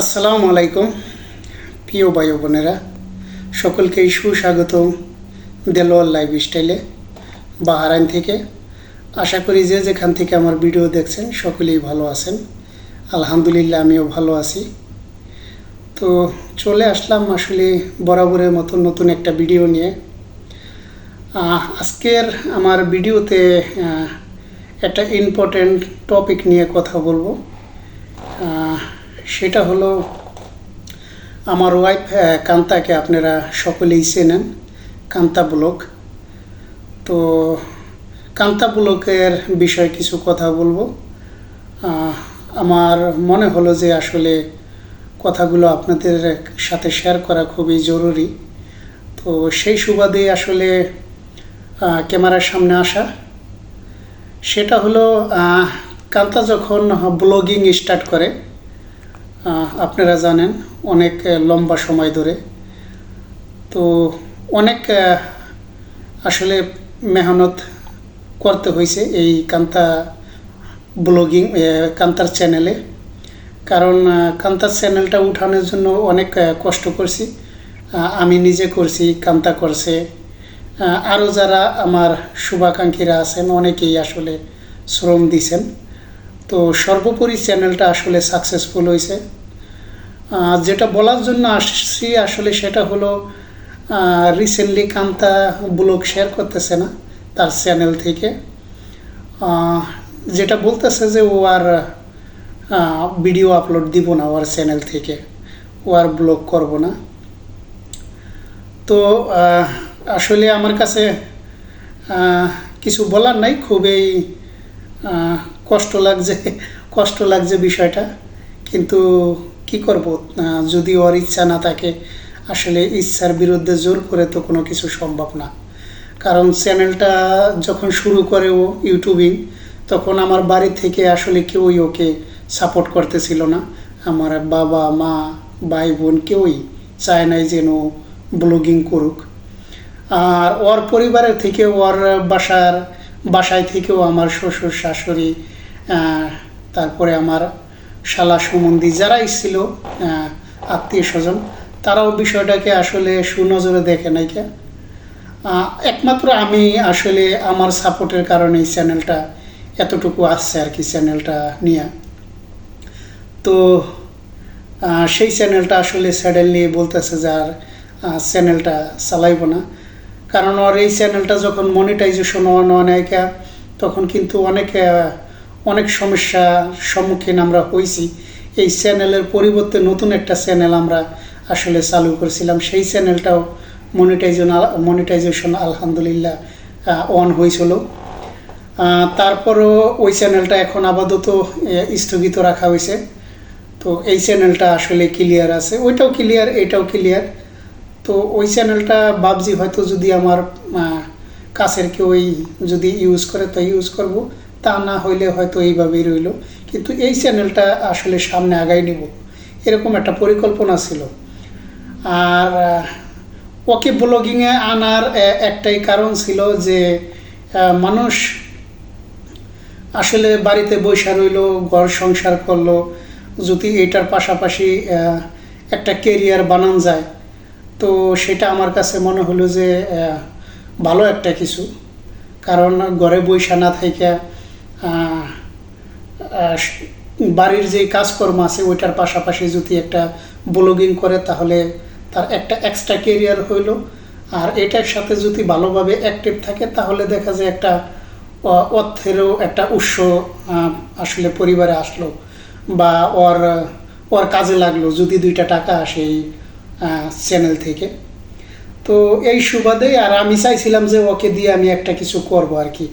আসসালামু আলাইকুম। প্রিয় ভাই বোনেরা সকলকেই সুস্বাগত দেলোয়ার লাইফ স্টাইলে বাহারাইন থেকে। আশা করি যে যেখান থেকে আমার ভিডিও দেখছেন, সকলেই ভালো আছেন। আলহামদুলিল্লাহ, আমিও ভালো আছি। তো চলে আসলাম আসলে বরাবরের মতো নতুন একটা ভিডিও নিয়ে। আজকের আমার ভিডিওতে একটা ইম্পর্টেন্ট টপিক নিয়ে কথা বলব। সেটা হলো আমার ওয়াইফ কান্তাকে আপনারা সকলেই চেনেন, কান্তা ব্লক তো কান্তা ব্লকের বিষয়ে কিছু কথা বলব। আমার মনে হলো যে আসলে কথাগুলো আপনাদের সাথে শেয়ার করা খুবই জরুরি। তো সেই সুবাদে আসলে ক্যামেরার সামনে আসা। সেটা হলো কান্তা যখন ব্লগিং স্টার্ট করে আপনারা জানেন অনেক লম্বা সময় ধরে। তো অনেক আসলে মেহনত করতে হয়েছে এই কান্তা ব্লগিং কান্তার চ্যানেলে। কারণ কান্তার চ্যানেলটা উঠানোর জন্য অনেক কষ্ট করছি। আমি নিজে করছি, কান্তা করছে। আরও যারা আমার শুভাকাঙ্ক্ষীরা আছেন, অনেকেই আসলে শ্রম দিছেন। তো সর্বোপরি চ্যানেলটা আসলে সাকসেসফুল হয়েছে। যেটা বলার জন্য আসছি আসলে সেটা হলো রিসেন্টলি কান্তা ব্লগ শেয়ার করতেছে না তার চ্যানেল থেকে। যেটা বলতেছে যে ও আর ভিডিও আপলোড দিব না ওর চ্যানেল থেকে। ও আর ব্লগ করব না। তো আসলে আমার কাছে কিছু বলার নাই, খুবই কষ্ট লাগছে কষ্ট লাগছে বিষয়টা। কিন্তু কি করব? যদি ওর ইচ্ছা না থাকে, আসলে ইচ্ছার বিরুদ্ধে জোর করে তো কোনো কিছু সম্ভব না। কারণ চ্যানেলটা যখন শুরু করে ও ইউটিউবিং, তখন আমার বাড়ি থেকে আসলে কেউই ওকে সাপোর্ট করতেছিল না। আমার বাবা, মা, ভাই বোন কেউই চায় নাই যেন ব্লগিং করুক। আর ওর পরিবারের থেকে ওর বাসার, বাসায় থেকেও আমার শ্বশুর, শাশুড়ি তারপরে আমার শালা সম্বন্ধী যারাই ছিল আত্মীয় স্বজন, তারাও বিষয়টাকে আসলে সুনজরে দেখে নাই কে। একমাত্র আমি আসলে আমার সাপোর্টের কারণে এই চ্যানেলটা এতটুকু আসছে আর কি, চ্যানেলটা নিয়ে। তো সেই চ্যানেলটা আসলে স্যাডেনলি বলতেছে যে আর চ্যানেলটা চালাইব না। কারণ ওর এই চ্যানেলটা যখন মনিটাইজেশন অন অনেকা তখন কিন্তু অনেক অনেক সমস্যার সম্মুখীন আমরা হয়েছি এই চ্যানেলের পরিবর্তে নতুন একটা চ্যানেল আমরা আসলে চালু করেছিলাম। সেই চ্যানেলটাও মনিটাইজেশন মনিটাইজেশন আলহামদুলিল্লাহ অন হয়েছিল তারপরও ওই চ্যানেলটা এখন আপাতত স্থগিত রাখা হয়েছে তো এই চ্যানেলটা আসলে ক্লিয়ার আছে। ওইটাও ক্লিয়ার এটাও ক্লিয়ার তো ওই চ্যানেলটা ভাবছি হয়তো যদি আমার কাছের কেউই যদি ইউজ করে তো ইউজ করব। তা না হইলে হয়তো এইভাবেই রইল। কিন্তু এই চ্যানেলটা আসলে সামনে আগাই নিব। এরকম একটা পরিকল্পনা ছিল। আর ওকে ব্লগিংয়ে আনার একটাই কারণ ছিল যে মানুষ আসলে বাড়িতে বৈশা রইল ঘর সংসার করল। যদি এটার পাশাপাশি একটা কেরিয়ার বানান যায় তো সেটা আমার কাছে মনে হলো যে ভালো একটা কিছু। কারণ ঘরে বৈশা না আহ, বাড়ির যে কাজকর্ম আছে, ওইটার পাশাপাশি যদি একটা ব্লগিং করে, তাহলে তার একটা এক্সট্রা কেরিয়ার হইল। আর এটার সাথে যদি ভালোভাবে অ্যাক্টিভ থাকে, তাহলে দেখা যায় একটা অর্থেরও একটা উৎস আসলে পরিবারে আসলো বা ওর ওর কাজে লাগল, যদি দুইটা টাকা আসে এই চ্যানেল থেকে। তো এই সুবাদে, আর আমি চাইছিলাম যে ওকে দিয়ে আমি একটা কিছু করব আর কি।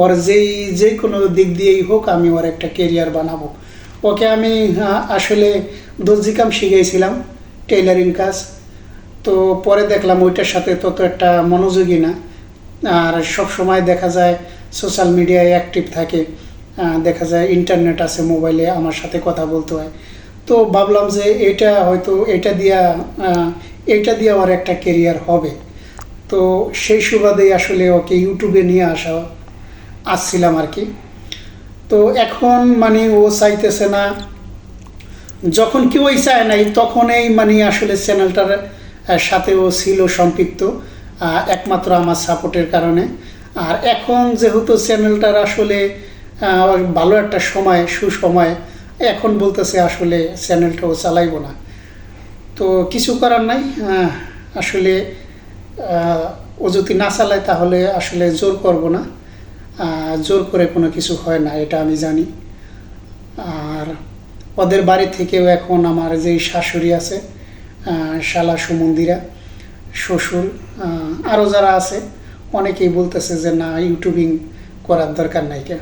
ওর যেই, যে কোনো দিক দিয়েই হোক আমি ওর একটা কেরিয়ার বানাবো। ওকে আমি আসলে দর্জি কাম শিখেছিলাম টেইলারিং কাজ। তো পরে দেখলাম ওইটার সাথে তত একটা মনোযোগী না। আর সব সময় দেখা যায় সোশ্যাল মিডিয়ায় অ্যাক্টিভ থাকে। দেখা যায় ইন্টারনেট আছে মোবাইলে আমার সাথে কথা বলতে হয়। তো ভাবলাম যে এটা হয়তো, এটা দিয়া এটা দিয়ে আমার একটা কেরিয়ার হবে। তো সেই সুবাদেই আসলে ওকে ইউটিউবে নিয়ে আসা আসছিলাম আর কি। তো এখন মানে ও চাইতেছে না। যখন কেউই চায় নাই তখনই মানে আসলে চ্যানেলটার আহ, সাথেও ছিল সম্পৃক্ত একমাত্র আমার সাপোর্টের কারণে। আর এখন যেহেতু চ্যানেলটার আসলে ভালো একটা সময় সুসময় এখন বলতেছে আসলে চ্যানেলটাও চালাইব না। তো কিছু করার নাই আসলে ও যদি না চালায় তাহলে আসলে জোর করব না। জোর করে কোনো কিছু হয় না, এটা আমি জানি। আর ওদের বাড়ি থেকেও এখন আমার যে শাশুড়ি আছে শালা সুমন্দিরা, শ্বশুর আরও যারা আছে, অনেকেই বলতেছে যে, না ইউটিউবিং করার দরকার নাই কে?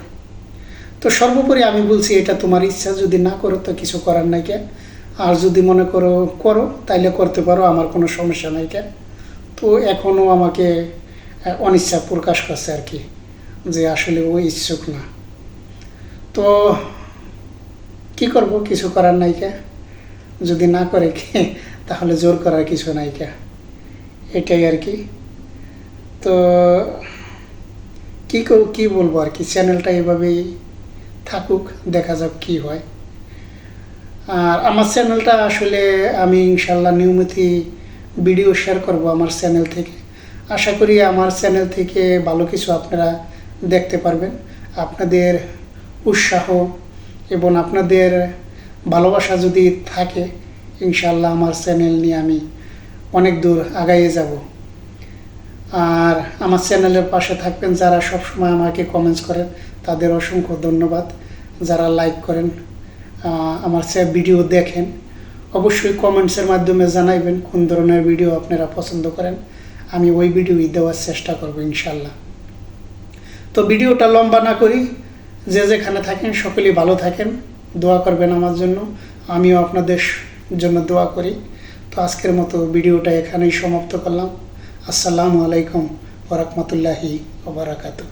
তো সর্বোপরি আমি বলছি, এটা তোমার ইচ্ছা, যদি না করো তো কিছু করার নাই কে? আর যদি মনে করো করো, তাইলে করতে পারো, আমার কোনো সমস্যা নাই কে? তো এখনও আমাকে অনিচ্ছা প্রকাশ করছে আর কি। যে আসলে ও ইচ্ছুক না। তো কি করব? কিছু করার নাই কে? যদি না করে কে? তাহলে জোর করার কিছু নাই কে? এটাই আর কি। তো কি কর- কি বলব আর কি? চ্যানেলটা এভাবেই থাকুক, দেখা যাক কি হয়। আর আমার চ্যানেলটা আসলে আমি ইনশাল্লাহ নিয়মিত ভিডিও শেয়ার করব আমার চ্যানেল থেকে। আশা করি আমার চ্যানেল থেকে ভালো কিছু আপনারা দেখতে পারবেন। আপনাদের উৎসাহ এবং আপনাদের ভালোবাসা যদি থাকে ইনশাল্লাহ আমার চ্যানেল নিয়ে আমি অনেক দূর আগাইয়ে যাব। আর আমার চ্যানেলের পাশে থাকবেন যারা সবসময় আমাকে কমেন্টস করেন, তাদের অসংখ্য ধন্যবাদ। যারা লাইক করেন আমার সে ভিডিও দেখেন, অবশ্যই কমেন্টসের মাধ্যমে জানাইবেন কোন ধরনের ভিডিও আপনারা পছন্দ করেন। আমি ওই ভিডিওই দেওয়ার চেষ্টা করব ইনশাল্লাহ তো ভিডিওটা লম্বা না করি। যে যেখানে থাকেন, সকলেই ভালো থাকেন। দোয়া করবেন আমার জন্য। আমিও আপনাদের জন্য দোয়া করি। তো আজকের মতো ভিডিওটা এখানেই সমাপ্ত করলাম। আসসালামু আলাইকুম ওরকমতুল্লাহি ওবরাকাতু